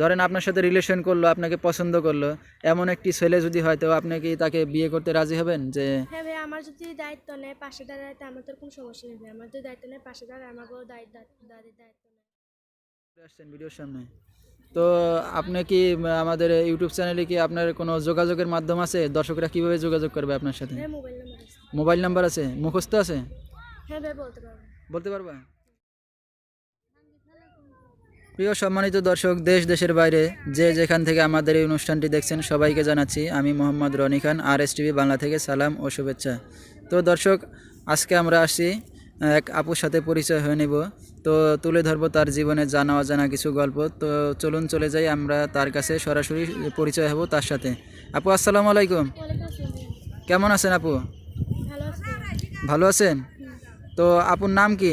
ধরেন আপনার সাথে রিলেশন করল আপনাকে পছন্দ করল এমন একটি ছেলে যদি হয় তো আপনি কি তাকে বিয়ে করতে রাজি হবেন? যে হ্যাঁ ভাই আমার যদি দায়িত্ব নেয় পাশে দাঁড়ায় আমার তো কোনো সমস্যা নেই আমার যদি দায়িত্ব নেয় পাশে দাঁড়ায় আমাকেও দায়িত্ব দায়িত্ব নেয়। আসছেন ভিডিওর সামনে। তো আপনি কি আমাদের ইউটিউব চ্যানেলে কি আপনার কোনো যোগাযোগের মাধ্যম আছে? দর্শকরা কীভাবে যোগাযোগ করবে আপনার সাথে? হ্যাঁ মোবাইল নাম্বার আছে। মোবাইল নাম্বার আছে? মুখস্থ আছে? হ্যাঁ ভাই বলতে পারব। বলতে পারবা? প্রিয় সম্মানিত দর্শক দেশ দেশের বাইরে যে যেখান থেকে আমাদের এই অনুষ্ঠানটি দেখছেন সবাইকে জানাচ্ছি আমি Mohammad Roni Khan R S TV Bangla থেকে সালাম ও শুভেচ্ছা। তো দর্শক আজকে আমরা আসছি এক আপুর সাথে পরিচয় হয়ে নেব। তো তুলে ধরবো তার জীবনে জানা অজানা কিছু গল্প। তো চলুন চলে যাই আমরা তার কাছে সরাসরি পরিচয় হব তার সাথে। আপু আসসালামু আলাইকুম। কেমন আছেন আপু? ভালো আছেন? তো আপুর নাম কি?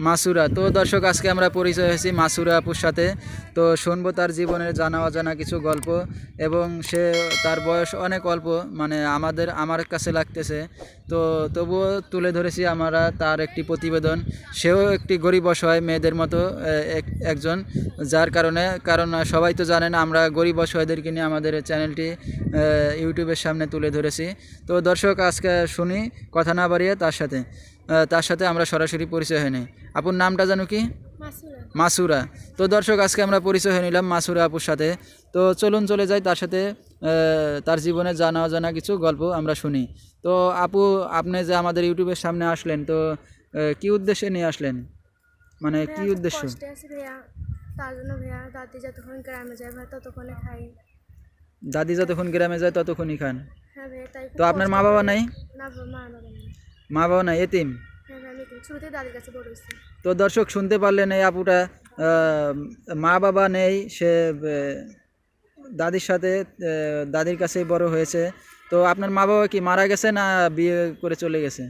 মাসুরা। তো দর্শক, আজকে আমরা পরিচয় হয়েছি মাসুরা আপুর সাথে। তো শুনব তার জীবনের জানা অজানা কিছু গল্প এবং সে তার বয়স অনেক অল্প মানে আমাদের, আমার কাছে লাগতেছে। তো তবুও তুলে ধরেছি আমরা তার একটি প্রতিবেদন। সেও একটি গরিব অসহায় মেয়েদের মতো এক- একজন, যার কারণে, কারণ সবাই তো জানেন, আমরা গরিব অসহায়দেরকে নিয়ে আমাদের চ্যানেলটি ইউটিউবের সামনে তুলে ধরেছি। তো দর্শক, আজকে শুনি, কথা না বাড়িয়ে তার সাথে। তার সাথে আমরা সরাসরি পরিচয় হয়নি। আপুর নামটা জানো কি? মাসুরা। তো দর্শক আজকে আমরা পরিচয় হয়ে নিলাম মাসুরা আপুর সাথে। তো চলুন চলে যাই তার সাথে তার জীবনে জানা অজানা কিছু গল্প আমরা শুনি। তো আপু আপনি যে আমাদের ইউটিউবের সামনে আসলেন তো কি উদ্দেশ্যে নিয়ে আসলেন? মানে কি উদ্দেশ্য? তার জন্য ভাইয়া দাদি যতক্ষণ গ্রামে যায় ভাই ততক্ষণে খাই। দাদি যতক্ষণ গ্রামে যায় ততক্ষণই খান। হ্যাঁ তো আপনার মা বাবা নাই? না মা বাবা নেই। মা বাবা না এতিম? হ্যাঁ আমি শুরুতেই দাদির কাছে বড় তো দর্শক শুনতে পারলেন এই আপুটা মা বাবা নেই সে দাদির সাথে দাদির কাছেই বড় হয়েছে। তো আপনার মা বাবা কি মারা গেছে না বিয়ে করে চলে গেছে?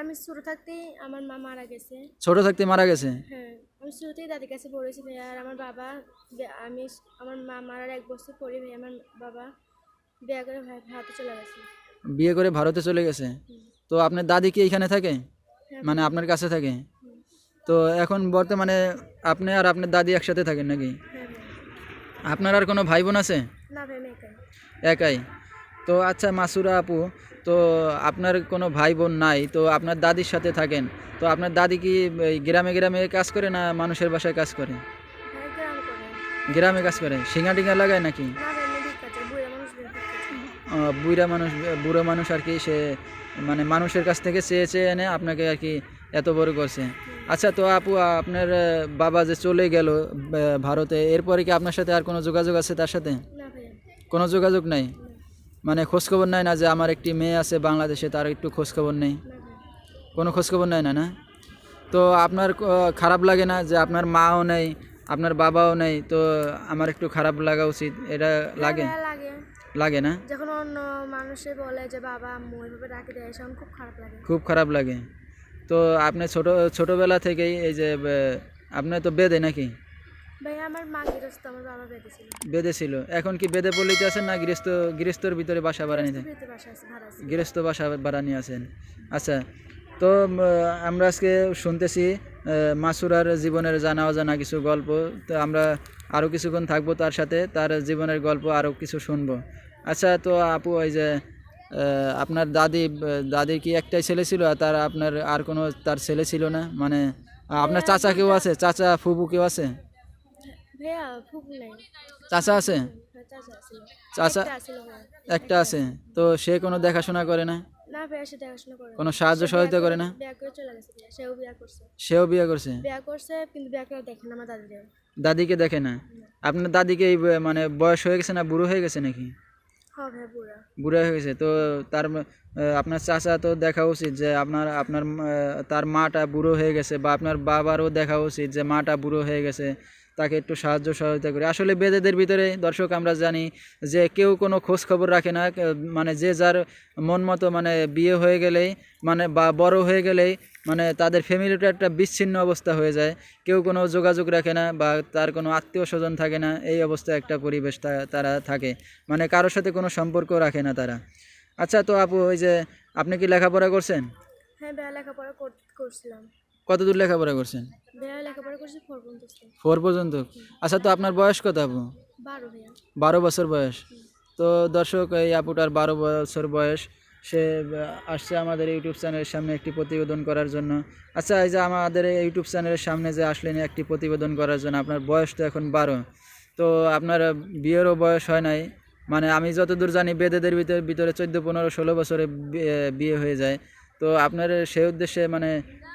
আমি ছোটো থাকতেই আমার মা মারা গেছে। ছোট থাকতে মারা গেছে? হ্যাঁ আমি শুরুতেই দাদির কাছে ভাইয়া আর আমার বাবা আমি আমার মা মারার এক বছর পরে আমার বাবা বিয়ে করে ভাই ভারতে চলে গেছে। বিয়ে করে ভারতে চলে গেছে। তো আপনার দাদি কি এইখানে থাকে? হ্যাঁ মানে আপনার কাছে থাকে? তো এখন বর্তমানে আপনি আর আপনার দাদি একসাথে থাকেন নাকি? হ্যাঁ আপনার আর কোনো ভাই বোন আছে? একাই। তো আচ্ছা মাসুরা আপু তো আপনার কোনো ভাই বোন নাই তো আপনার দাদির সাথে থাকেন। তো আপনার দাদি কি গ্রামে গ্রামে কাজ করে না মানুষের বাসায় কাজ করে? গ্রাম কাজ করে? শিঙা টিঙ্গা লাগায় নাকি না ভাই আমি ভিক্ষা চাই বুড়া মানুষ ভিক্ষা চাই আহ, বুড়া মানুষ বুড়ো মানুষ আর কি সে মানে মানুষের কাছ থেকে চেয়ে চেয়ে এনে আপনাকে আর কি এত বড় করছে। আচ্ছা তো আপু আপনার বাবা যে চলে গেল ভারতে এরপরে কি আপনার সাথে আর কোনো যোগাযোগ আছে তার সাথে? কোনো যোগাযোগ নাই? মানে খোঁজখবর নাই না যে আমার একটি মেয়ে আছে বাংলাদেশে তার একটু খোঁজখবর নেই? কোনো খোঁজখবর নেয় না না? তো আপনার খারাপ লাগে না যে আপনার মাও নেই আপনার বাবাও নেই তো আমার একটু খারাপ লাগা উচিত এটা লাগে? লাগে না? যখন অন্য মানুষে বলে যে বাবা আম্মু এভাবে ডাকে দেয় তখন খুব খারাপ লাগে। খুব খারাপ লাগে। তো আপনি ছোট ছোটোবেলা থেকেই এই যে আপনি তো বেদে নাকি? ভাইয়া আমার মা গৃহস্থ আমার বাবা বেঁধেছিল বেদে ছিল। এখন কি বেদে পল্লীতে আছেন না গৃহস্থ গৃহস্থর ভিতরে বাসা ভাড়া নিতে? গৃহস্থ বাসা ভাড়া নিয়ে আছেন। আচ্ছা তো আমরা আজকে শুনতেছি মাসুরার জীবনের জানা অজানা কিছু গল্প। তো আমরা আরও কিছুক্ষণ থাকব তার সাথে তার জীবনের গল্প আরও কিছু শুনব। আচ্ছা তো আপু ওই যে আপনার দাদি দাদির কি একটাই ছেলে ছিল আর তার আপনার আর কোনো তার ছেলে ছিল না? মানে আপনার চাচা কেউ আছে? চাচা ফুবু কেউ আছে? নেই। চাচা আছে? হ্যাঁ, চাচা একটা আছে তো সে কোনো দেখাশোনা করে না। কোনো সাহায্য সহায়তা করে না? সেও বিয়া করছে। সেও বিয়ে করছে? বিয়া করছে কিন্তু বিয়া করে দেখে না আমার দাদিদের দাদিকে দেখে না? আপনার দাদিকে এই মানে বয়স হয়ে গেছে না বুড়ো হয়ে গেছে নাকি? হ্যাঁ বুড়ো। হয়ে গেছে। তো তার আপনার চাচা তো দেখা উচিত যে আপনার আপনার তার মাটা বুড়ো হয়ে গেছে বা আপনার বাবারও দেখা উচিত যে মাটা বুড়ো হয়ে গেছে। তাকে একটু সাহায্য সহায়তা করে। আসলে বেদেদের ভিতরে দর্শক আমরা জানি যে কেউ কোনো খোঁজ খবর রাখে না মানে যে যার মন মতো মানে বিয়ে হয়ে গেলেই মানে বা বড় হয়ে গেলেই মানে তাদের ফ্যামিলিটা একটা বিচ্ছিন্ন অবস্থা হয়ে যায়। কেউ কোনো যোগাযোগ রাখে না বা তার কোনো আত্মীয় স্বজন থাকে না, এই অবস্থা একটা পরিবেশ তারা থাকে। মানে কারোর সাথে কোনো সম্পর্ক রাখে না তারা। আচ্ছা তো আপু, ওই যে আপনি কি লেখাপড়া করছেন? হ্যাঁ লেখাপড়া করছিলাম। কত দূর লেখাপড়া করছেন ফোর পর্যন্ত আচ্ছা তো আপনার বয়স কত আপু? বারো বছর বয়স। তো দর্শক এই আপুটার বারো বছর বয়স সে আসছে আমাদের ইউটিউব চ্যানেলের সামনে একটি প্রতিবেদন করার জন্য। আচ্ছা এই যে আমাদের ইউটিউব চ্যানেলের সামনে যে আসলেন একটি প্রতিবেদন করার জন্য আপনার বয়স তো এখন বারো। তো আপনার বিয়েরও বয়স হয় নাই। মানে আমি যতদূর জানি বেদেদের ভিতরে ভিতরে চোদ্দ পনেরো ষোলো বছরে বিয়ে হয়ে যায়। তো আপনার সেই উদ্দেশ্যে মানে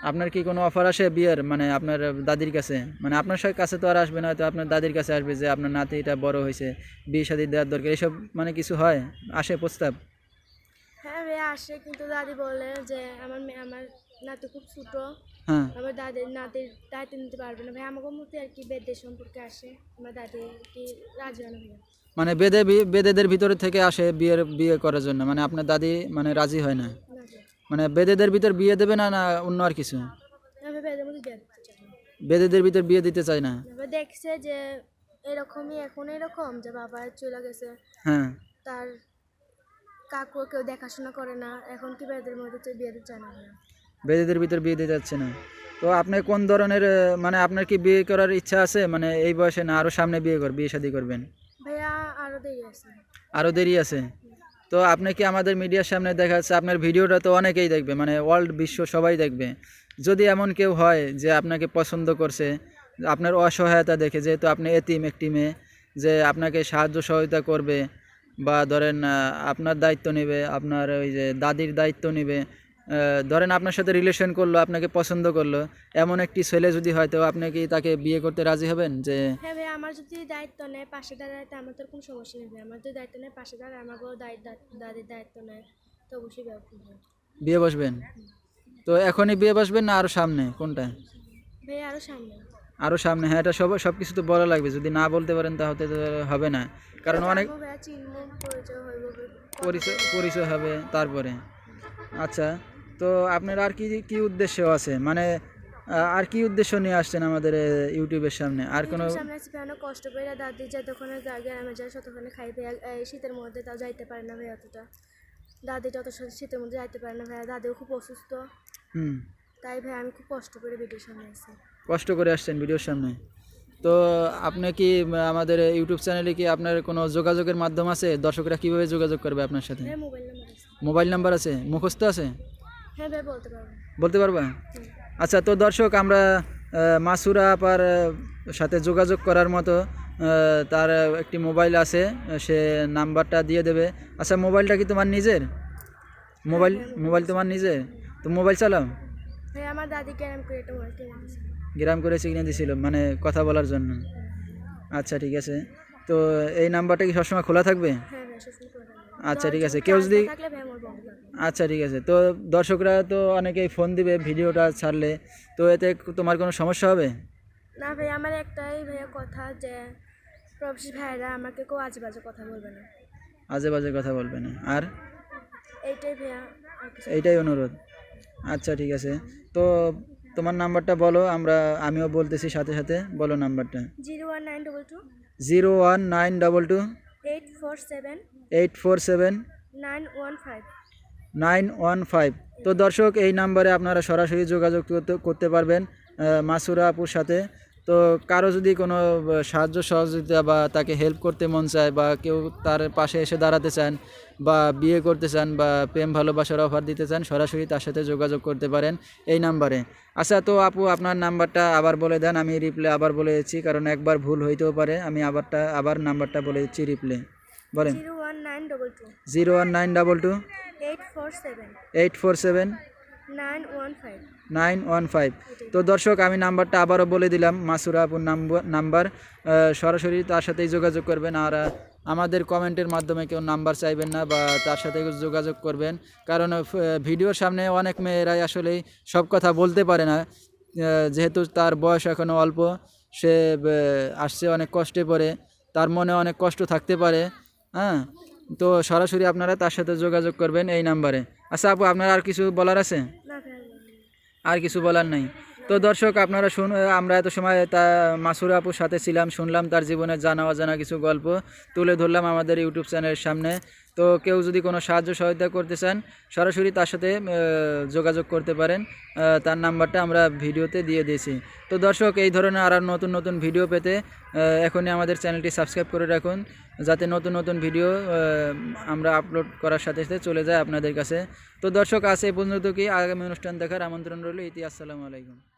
আপনার কি কোনো অফার আসে বিয়ের? মানে আপনার দাদির কাছে? মানে আপনার সব কাছে তো আর আসবে না হয়তো আপনার দাদির কাছে আসবে যে আপনার নাতিটা বড় হয়েছে বিয়ে শাদি দেওয়ার দরকার এসব মানে কিছু হয়? আসে প্রস্তাব? হ্যাঁ ভাইয়া আসে কিন্তু দাদি বলে যে আমার মেয়ে আমার নাতি খুব ছোটো। হ্যাঁ। আমার দাদির নাতির দায়িত্ব নিতে পারবে না। ভাই আমাকে আর কি বেদের সম্পর্কে আসে? আমার দাদি কি রাজি হয় না ভাইয়া? মানে বেদে বেদেদের ভিতরে থেকে আসে বিয়ের বিয়ে করার জন্য? মানে আপনার দাদি মানে রাজি হয় না? মানে বেদেদের ভিতর বিয়ে দেবে না না অন্য আর কিছু? বেদেদের ভিতর বিয়ে দিতে চায় না? দেখছে যে এরকমই এখন এরকম যে বাবা চলে গেছে। হ্যাঁ। তার কাকু কেউ দেখাশোনা করে না এখন কি বেদের মধ্যে তো বিয়ে দিতে চায় না বেদেদের ভিতর বিয়ে দিতে যাচ্ছে না। তো আপনি কোন ধরনের মানে আপনার কি বিয়ে করার ইচ্ছা আছে? মানে এই বয়সে না আরও সামনে বিয়ে কর বিয়ে শাদি করবেন? ভাইয়া আরও দেরি আছে। আরও দেরি আছে? তো আপনি কি আমাদের মিডিয়ার সামনে দেখা যাচ্ছে আপনার ভিডিওটা তো অনেকেই দেখবে মানে ওয়ার্ল্ড বিশ্ব সবাই দেখবে। যদি এমন কেউ হয় যে আপনাকে পছন্দ করছে, আপনার অসহায়তা দেখে, যেহেতু আপনি এতিম একটি মেয়ে, যে আপনাকে সাহায্য সহযোগিতা করবে বা ধরেন আপনার দায়িত্ব নেবে, আপনার ওই যে দাদির দায়িত্ব নেবে ধরেন আপনার সাথে রিলেশন করল, আপনাকে পছন্দ করল, এমন একটি ছেলে যদি হয়, তো আপনি কি তাকে বিয়ে করতে রাজি হবেন? যে হ্যাঁ আমার যদি দায়িত্ব নেয় পাশে দাঁড়ায় তা আমার তো কোনো সমস্যা নেই। আমার যদি দায়িত্ব নেয় পাশে দাঁড়ায় আমাকেও দায়িত্ব দাদির দায়িত্ব নেয়। তো অবশ্যই বিয়ে করব। বিয়ে বসবেন? তো এখনই বিয়ে বসবেন না আরও সামনে? কোনটা ভাই আরও সামনে। আরও সামনে হ্যাঁ এটা সব সব কিছু তো বলা লাগবে। যদি না বলতে পারেন তাহলে তো হবে না। কারণ অনেক পরিচয় পরিচয় হবে তারপরে। আচ্ছা তো আপনার আর কি কি উদ্দেশ্য আছে? মানে আর কি উদ্দেশ্য নিয়ে আসছেন আমাদের ইউটিউবের সামনে? আর কোনো সামনে অনেক কষ্ট করে দাদি যতক্ষণে গ্রামে যায় ততক্ষণে খাই ভাইয়া। শীতের মধ্যে তাও যাইতে পারে না ভাই অতটা। দাদি যত শীতের মধ্যে যাইতে পারে না ভাইয়া। দাদিও খুব অসুস্থ। হুম। তাই ভাই আমি খুব কষ্ট করে ভিডিওর সামনে আসি কষ্ট করে আসছেন ভিডিওর সামনে। তো আপনি কি আমাদের ইউটিউব চ্যানেলে কি আপনার কোনো যোগাযোগের মাধ্যম আছে? দর্শকরা কীভাবে যোগাযোগ করবে আপনার সাথে? মোবাইল নাম্বার মোবাইল নাম্বার আছে? মুখস্থ আছে? হ্যাঁ ভাই বলতে পারব। বলতে পারবা? আচ্ছা তো দর্শক আমরা মাসুরা আপার সাথে যোগাযোগ করার মতো তার একটি মোবাইল আছে সে নাম্বারটা দিয়ে দেবে। আচ্ছা মোবাইলটা কি তোমার নিজের? মোবাইল মোবাইল তোমার নিজের তো মোবাইল চালাও? আমার দাদি ক্যারাম করে গ্রাম করে কিনে দিছিল মানে কথা বলার জন্য। আচ্ছা ঠিক আছে। তো এই নাম্বারটা কি সবসময় খোলা থাকবে? হ্যাঁ। আচ্ছা ঠিক আছে। কেউ যদি আচ্ছা ঠিক আছে। তো দর্শকরা তো অনেকেই ফোন দিবে ভিডিওটা ছাড়লে। তো এতে তোমার কোনো সমস্যা হবে? না ভাই আমার একটাই ভাইয়া কথা যে প্রবাসী ভাইরা আমাকে কেউ আজে বাজে কথা বলবে না। আজে বাজে কথা বলবে না। আর? এইটাই ভাইয়া আর কিছু এইটাই অনুরোধ। আচ্ছা ঠিক আছে। তো তোমার নাম্বারটা বলো আমরা আমিও বলতেছি সাথে সাথে। বলো নাম্বারটা। Zero one nine double two. Zero one nine double two. Eight four seven. Eight four seven. Nine one five. Nine one five. তো দর্শক এই নাম্বারে আপনারা সরাসরি যোগাযোগ করতে পারবেন মাসুরা আপুর সাথে। তো কারও যদি কোনো সাহায্য সহযোগিতা বা তাকে হেল্প করতে মন চায় বা কেউ তার পাশে এসে দাঁড়াতে চান বা বিয়ে করতে চান বা প্রেম ভালোবাসার অফার দিতে চান সরাসরি তার সাথে যোগাযোগ করতে পারেন এই নাম্বারে। আচ্ছা তো আপু আপনার নাম্বারটা আবার বলে দেন আমি রিপ্লে আবার বলে দিচ্ছি কারণ একবার ভুল হইতেও পারে আমি আবারটা আবার নাম্বারটা বলে দিচ্ছি রিপ্লে বলেন। Zero one nine double two. Eight four seven nine one five তো দর্শক আমি নাম্বারটা আবারও বলে দিলাম মাসুরা আপুর নাম্বার। নাম্বার সরাসরি তার সাথেই যোগাযোগ করবেন আর আমাদের কমেন্টের মাধ্যমে কেউ নাম্বার চাইবেন না বা তার সাথে যোগাযোগ করবেন। কারণ ভিডিওর সামনে অনেক মেয়েরাই আসলেই সব কথা বলতে পারে না। যেহেতু তার বয়স এখনও অল্প সে আসছে অনেক কষ্টে পড়ে। তার মনে অনেক কষ্ট থাকতে পারে। হ্যাঁ? তো সরাসরি আপনারা তার সাথে যোগাযোগ করবেন এই নাম্বারে। আচ্ছা আপু আপনার আর কিছু বলার আছে? আর কিছু বলার নাই। তো দর্শক আপনারা শুন আমরা এত সময় তা মাসুর আপুর সাথে ছিলাম শুনলাম তার জীবনে জানা অজানা কিছু গল্প তুলে ধরলাম আমাদের ইউটিউব চ্যানেলের সামনে। তো কেউ যদি কোনো সাহায্য সহায়তা করতে চান, সরাসরি তার সাথে যোগাযোগ করতে পারেন। তার নাম্বারটা আমরা ভিডিওতে দিয়ে দিয়েছি। তো দর্শক, এই ধরনের আরও নতুন নতুন ভিডিও পেতে এখনই আমাদের চ্যানেলটি সাবস্ক্রাইব করে রাখুন। যাতে নতুন নতুন ভিডিও আমরা আপলোড করার সাথে সাথে চলে যায় আপনাদের কাছে। তো দর্শক আছে এই পর্যন্ত কি। আগামী অনুষ্ঠান দেখার আমন্ত্রণ রইল। ইতি আসসালামু আলাইকুম।